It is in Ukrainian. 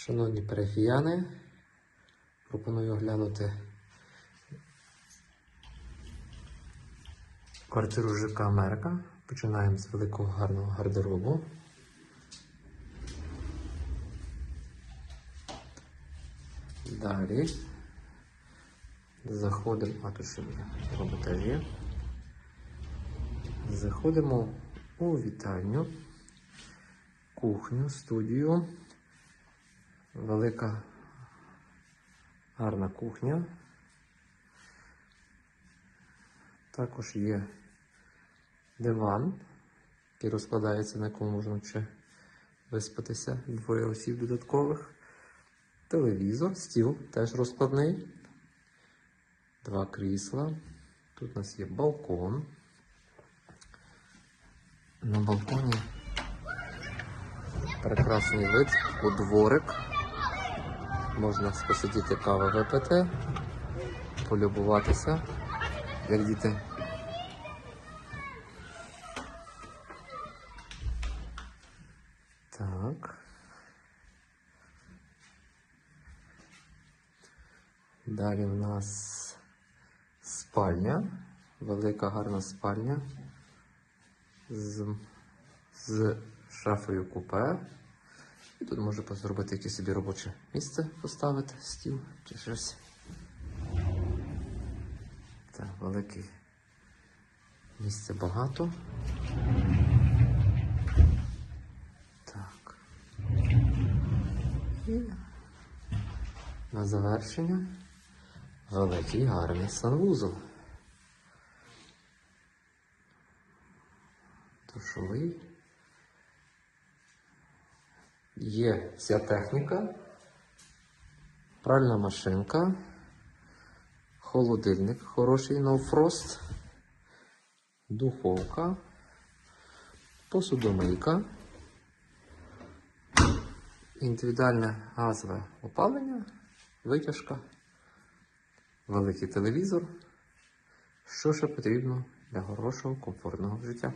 Шановні парафіяни, пропоную оглянути квартиру ЖК Америка. Починаємо з великого гарного гардеробу. Далі заходимо, а тут ще роботажі. Заходимо у вітальню, кухню, студію. Велика гарна кухня. Також є диван, який розкладається, на якому можна ще виспатися двоє осіб додаткових. Телевізор, стіл теж розкладний. Два крісла. Тут у нас є балкон. На балконі прекрасний вид у дворик. Можна посидіти каву випити, полюбуватися, як діти. Так. Далі в нас спальня, велика гарна спальня з, з шафою купе. І тут може зробити якесь собі робоче місце, поставити стіл чи щось. Так, велике місця багато. Так. І на завершення великий гарний санвузол. Душовий. Є вся техніка, пральна машинка, холодильник хороший No Frost, духовка, посудомийка, індивідуальне газове опалення, витяжка, великий телевізор. Що ще потрібно для хорошого комфортного життя?